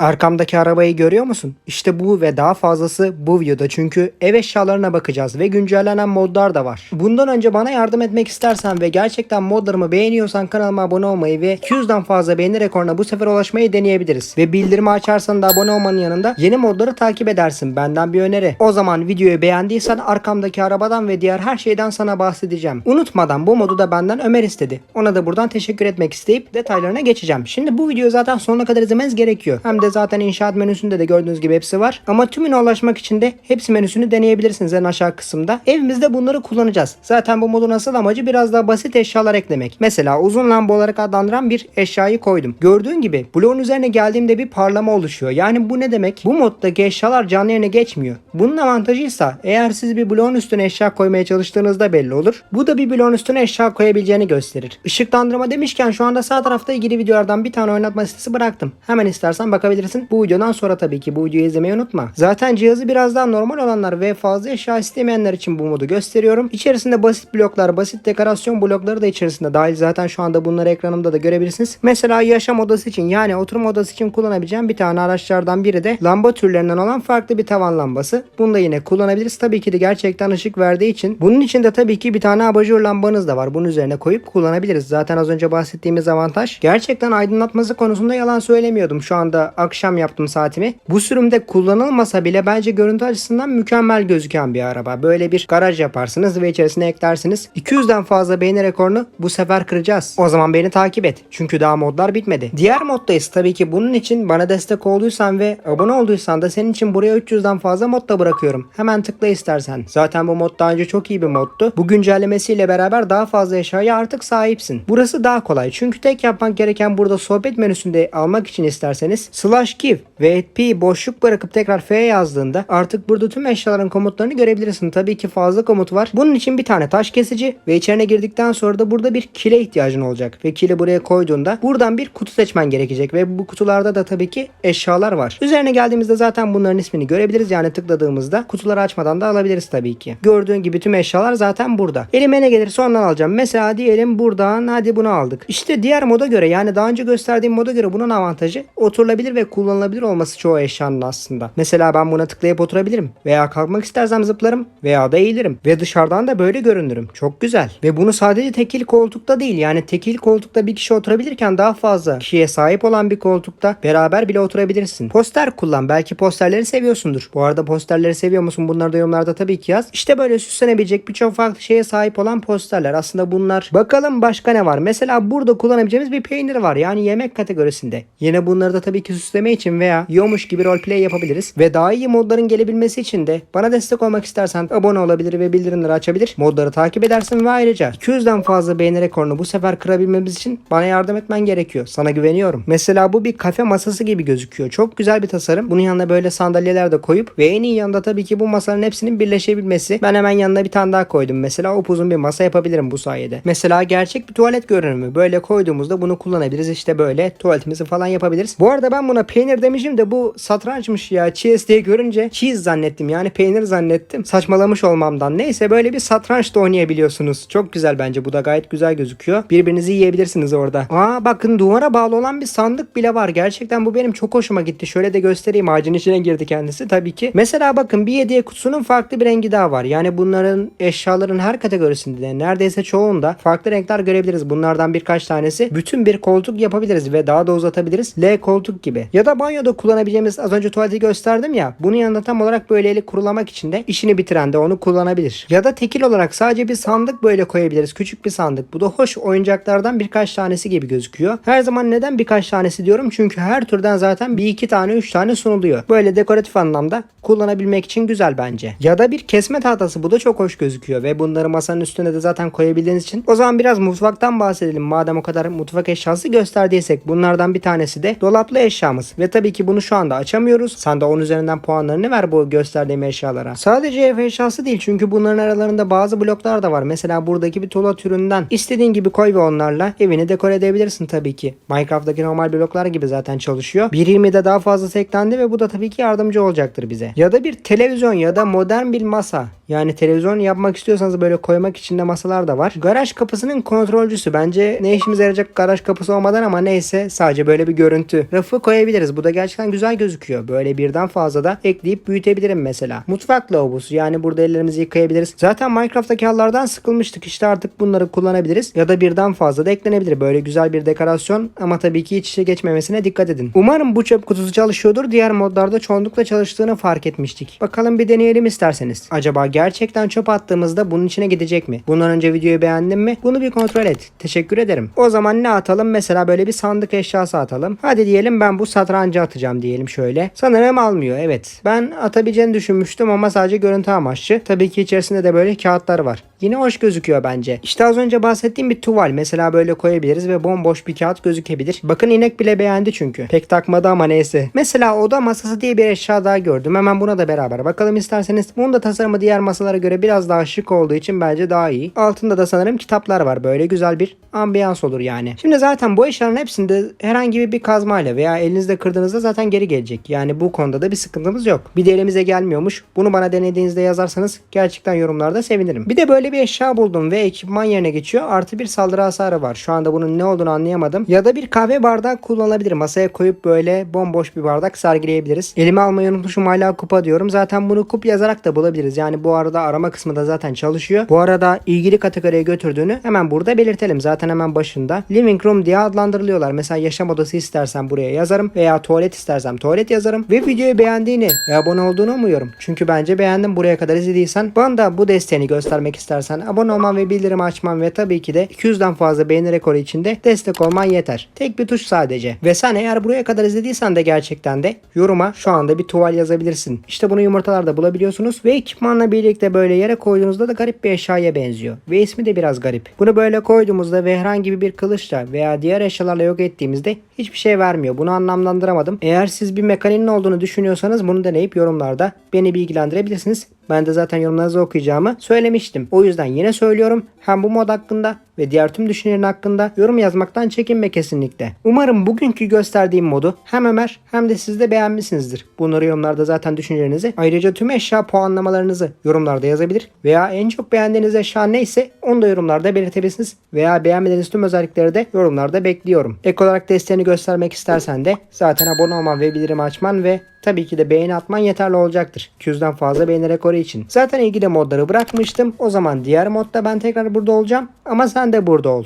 Arkamdaki arabayı görüyor musun? İşte bu ve daha fazlası bu videoda çünkü ev eşyalarına bakacağız ve güncellenen modlar da var. Bundan önce bana yardım etmek istersen ve gerçekten modlarımı beğeniyorsan kanalıma abone olmayı ve 200'den fazla beğeni rekoruna bu sefer ulaşmayı deneyebiliriz. Ve bildirimi açarsan da abone olmanın yanında yeni modları takip edersin. Benden bir öneri. O zaman videoyu beğendiysen arkamdaki arabadan ve diğer her şeyden sana bahsedeceğim. Unutmadan bu modu da benden Ömer istedi. Ona da buradan teşekkür etmek isteyip detaylarına geçeceğim. Şimdi bu videoyu zaten sonuna kadar izlemeniz gerekiyor. Hem de zaten inşaat menüsünde de gördüğünüz gibi hepsi var. Ama tümüne ulaşmak için de hepsi menüsünü deneyebilirsiniz en aşağı kısımda. Evimizde bunları kullanacağız. Zaten bu modun asıl amacı biraz daha basit eşyalar eklemek. Mesela uzun lamba olarak adlandıran bir eşyayı koydum. Gördüğün gibi bloğun üzerine geldiğimde bir parlama oluşuyor. Yani bu ne demek? Bu moddaki eşyalar canlı yerine geçmiyor. Bunun avantajıysa eğer siz bir bloğun üstüne eşya koymaya çalıştığınızda belli olur. Bu da bir bloğun üstüne eşya koyabileceğini gösterir. Işıklandırma demişken şu anda sağ tarafta ilgili videolardan bir tane oynatma sitesi bıraktım. Hemen istersen bakabilirsin. Bu videodan sonra tabii ki bu videoyu izlemeyi unutma. Zaten cihazı biraz daha normal olanlar ve fazla eşya istemeyenler için bu modu gösteriyorum. İçerisinde basit bloklar, basit dekorasyon blokları da içerisinde dahil. Zaten şu anda bunları ekranımda da görebilirsiniz. Mesela yaşam odası için yani oturma odası için kullanabileceğim bir tane araçlardan biri de lamba türlerinden olan farklı bir tavan lambası. Bunu da yine kullanabiliriz. Tabii ki de gerçekten ışık verdiği için. Bunun için de tabii ki bir tane abajur lambanız da var. Bunun üzerine koyup kullanabiliriz. Zaten az önce bahsettiğimiz avantaj. Gerçekten aydınlatması konusunda yalan söylemiyordum. Şu anda akşam yaptım saatimi. Bu sürümde kullanılmasa bile bence görüntü açısından mükemmel gözüken bir araba. Böyle bir garaj yaparsınız ve içerisine eklersiniz. 200'den fazla beğeni rekorunu bu sefer kıracağız. O zaman beni takip et. Çünkü daha modlar bitmedi. Diğer moddayız. Tabii ki bunun için bana destek olduysan ve abone olduysan da senin için buraya 300'den fazla mod da bırakıyorum. Hemen tıkla istersen. Zaten bu mod daha önce çok iyi bir moddu. Bu güncellemesiyle beraber daha fazla eşyaya artık sahipsin. Burası daha kolay. Çünkü tek yapmak gereken burada sohbet menüsünde almak için isterseniz slash give ve p boşluk bırakıp tekrar f yazdığında artık burada tüm eşyaların komutlarını görebilirsin. Tabii ki fazla komut var. Bunun için bir tane taş kesici ve içerine girdikten sonra da burada bir kile ihtiyacın olacak. Ve kili buraya koyduğunda buradan bir kutu seçmen gerekecek ve bu kutularda da tabii ki eşyalar var. Üzerine geldiğimizde zaten bunların ismini görebiliriz. Yani tıkladığımızda kutuları açmadan da alabiliriz tabii ki. Gördüğün gibi tüm eşyalar zaten burada. Elime ne gelirse ondan alacağım. Mesela diyelim buradan hadi bunu aldık. İşte diğer moda göre yani daha önce gösterdiğim moda göre bunun avantajı oturulabilir ve kullanılabilir olması çoğu eşyanın aslında. Mesela ben buna tıklayıp oturabilirim. Veya kalkmak istersem zıplarım veya da eğilirim. Ve dışarıdan da böyle görünürüm. Çok güzel. Ve bunu sadece tekil koltukta değil yani tekil koltukta bir kişi oturabilirken daha fazla kişiye sahip olan bir koltukta beraber bile oturabilirsin. Poster kullan. Belki posterleri seviyorsundur. Bu arada posterleri seviyor musun? Bunları da yorumlarda tabii ki yaz. İşte böyle süslenebilecek birçok farklı şeye sahip olan posterler. Aslında bunlar. Bakalım başka ne var? Mesela burada kullanabileceğimiz bir peynir var. Yani yemek kategorisinde. Yine bunları da tabii ki süsleme için veya yiyormuş gibi roleplay yapabiliriz. Ve daha iyi modların gelebilmesi için de bana destek olmak istersen abone olabilir ve bildirimleri açabilir. Modları takip edersin ve ayrıca 200'den fazla beğeni rekorunu bu sefer kırabilmemiz için bana yardım etmen gerekiyor. Sana güveniyorum. Mesela bu bir kafe masası gibi gözüküyor. Çok güzel bir tasarım. Bunun yanına böyle sandalyeler de koyup ve en iyi yanında tabii ki bu masanın hepsinin birleşebilmesi. Ben hemen yanına bir tane daha koydum. Mesela upuzun bir masa yapabilirim bu sayede. Mesela gerçek bir tuvalet görünümü. Böyle koyduğumuzda bunu kullanabiliriz. İşte böyle tuvaletimizi falan yapabiliriz. Bu arada ben buna peynir demişim de bu satrançmış ya. Cheese diye görünce cheese zannettim. Yani peynir zannettim. Saçmalamış olmamdan. Neyse böyle bir satranç da oynayabiliyorsunuz. Çok güzel bence. Bu da gayet güzel gözüküyor. Birbirinizi yiyebilirsiniz orada. Aa bakın duvara bağlı olan bir sandık bile var. Gerçekten bu benim çok hoşuma gitti. Şöyle de göstereyim. Ağacın içine girdi kendisi tabii ki. Mesela bakın bir hediye kutusunun farklı bir rengi daha var. Yani bunların eşyaların her kategorisinde de neredeyse çoğunda farklı renkler görebiliriz. Bunlardan birkaç tanesi bütün bir koltuk yapabiliriz ve daha da uzatabiliriz. L koltuk gibi. Ya da banyoda kullanabileceğimiz az önce tuvaleti gösterdim ya. Bunun yanında tam olarak böyle eli kurulamak için de işini bitiren de onu kullanabilir. Ya da tekil olarak sadece bir sandık böyle koyabiliriz. Küçük bir sandık. Bu da hoş oyuncaklardan birkaç tanesi gibi gözüküyor. Her zaman neden birkaç tanesi diyorum? Çünkü her türden zaten bir iki tane üç tane sunuluyor. Böyle dekoratif anlamda kullanabilmek için güzel bence. Ya da bir kesme tahtası bu da çok hoş gözüküyor ve bunları masanın üstüne de zaten koyabildiğiniz için. O zaman biraz mutfaktan bahsedelim. Madem o kadar mutfak eşyası gösterdiysek bunlardan bir tanesi de dolaplı eşyamız. Ve tabii ki bunu şu anda açamıyoruz. Sen de 10 üzerinden puanlarını ver bu gösterdiğim eşyalara. Sadece ev eşyası değil çünkü bunların aralarında bazı bloklar da var. Mesela buradaki bir tuğla türünden istediğin gibi koy ve onlarla evini dekore edebilirsin tabii ki. Minecraft'taki normal bloklar gibi zaten çalışıyor. 1.20'de daha fazlası eklendi ve bu da tabii ki yardımcı olacaktır bize. Ya da bir televizyon ya da modern bir masa. Yani televizyon yapmak istiyorsanız böyle koymak için de masalar da var. Garaj kapısının kontrolcüsü. Bence ne işimize yarayacak garaj kapısı olmadan ama neyse sadece böyle bir görüntü. Rafı koyabilirsiniz büyütebiliriz. Bu da gerçekten güzel gözüküyor. Böyle birden fazla da ekleyip büyütebilirim mesela. Mutfak lavabosu yani burada ellerimizi yıkayabiliriz. Zaten Minecraft'taki halılardan sıkılmıştık. İşte artık bunları kullanabiliriz. Ya da birden fazla da eklenebilir. Böyle güzel bir dekorasyon ama tabii ki iç içe geçmemesine dikkat edin. Umarım bu çöp kutusu çalışıyordur. Diğer modlarda çoğunlukla çalıştığını fark etmiştik. Bakalım bir deneyelim isterseniz. Acaba gerçekten çöp attığımızda bunun içine gidecek mi? Bundan önce videoyu beğendin mi? Bunu bir kontrol et. Teşekkür ederim. O zaman ne atalım? Mesela böyle bir sandık eşyası atalım. Hadi diyelim ben bu satrancı atacağım diyelim şöyle. Sanırım almıyor evet. Ben atabileceğini düşünmüştüm ama sadece görüntü amaçlı. Tabii ki içerisinde de böyle kağıtlar var. Yine hoş gözüküyor bence. İşte az önce bahsettiğim bir tuval mesela böyle koyabiliriz ve bomboş bir kağıt gözükebilir. Bakın inek bile beğendi çünkü. Pek takmadı ama neyse. Mesela oda masası diye bir eşya daha gördüm. Hemen buna da beraber bakalım isterseniz. Bunun da tasarımı diğer masalara göre biraz daha şık olduğu için bence daha iyi. Altında da sanırım kitaplar var. Böyle güzel bir ambiyans olur yani. Şimdi zaten bu eşyaların hepsinde herhangi bir kazmayla veya elinizde kırdığınızda zaten geri gelecek. Yani bu konuda da bir sıkıntımız yok. Bir de elimize gelmiyormuş. Bunu bana denediğinizde yazarsanız gerçekten yorumlarda sevinirim. Bir de böyle bir eşya buldum ve ekipman yerine geçiyor. Artı bir saldırı hasarı var. Şu anda bunun ne olduğunu anlayamadım. Ya da bir kahve bardağı kullanılabilir. Masaya koyup böyle bomboş bir bardak sergileyebiliriz. Elime almayı unutmuşum hala kupa diyorum. Zaten bunu kup yazarak da bulabiliriz. Yani bu arada arama kısmı da zaten çalışıyor. Bu arada ilgili kategoriye götürdüğünü hemen burada belirtelim. Zaten hemen başında. Living room diye adlandırılıyorlar. Mesela yaşam odası istersen buraya yazarım veya tuvalet istersem tuvalet yazarım. Ve videoyu beğendiğini ve abone olduğunu umuyorum. Çünkü bence beğendim. Buraya kadar izlediysen bana da bu desteğini göstermek istersen abone olman ve bildirim açman ve tabii ki de 200'den fazla beğeni rekoru içinde destek olman yeter. Tek bir tuş sadece. Ve sen eğer buraya kadar izlediysen de gerçekten de yoruma şu anda bir tuval yazabilirsin. İşte bunu yumurtalarda bulabiliyorsunuz ve ekipmanla birlikte böyle yere koyduğunuzda da garip bir eşyaya benziyor. Ve ismi de biraz garip. Bunu böyle koyduğumuzda ve herhangi bir kılıçla veya diğer eşyalarla yok ettiğimizde hiçbir şey vermiyor. Bunu anlamlandıramadım. Eğer siz bir mekaniğin olduğunu düşünüyorsanız bunu deneyip yorumlarda beni bilgilendirebilirsiniz. Ben de zaten yorumlarınızı okuyacağımı söylemiştim. O yüzden yine söylüyorum. Hem bu mod hakkında ve diğer tüm düşüncelerin hakkında yorum yazmaktan çekinme kesinlikle. Umarım bugünkü gösterdiğim modu hem Ömer hem de siz de beğenmişsinizdir. Bunları yorumlarda zaten düşüncelerinizi ayrıca tüm eşya puanlamalarınızı yorumlarda yazabilir veya en çok beğendiğiniz eşya neyse onu da yorumlarda belirtebilirsiniz veya beğenmediğiniz tüm özellikleri de yorumlarda bekliyorum. Ek olarak desteğini göstermek istersen de zaten abone olman ve bildirim açman ve Tabii ki de beğeni atman yeterli olacaktır. 200'den fazla beğeni rekoru için. Zaten ilgili modları bırakmıştım. O zaman diğer modda ben tekrar burada olacağım. Ama sen de burada ol.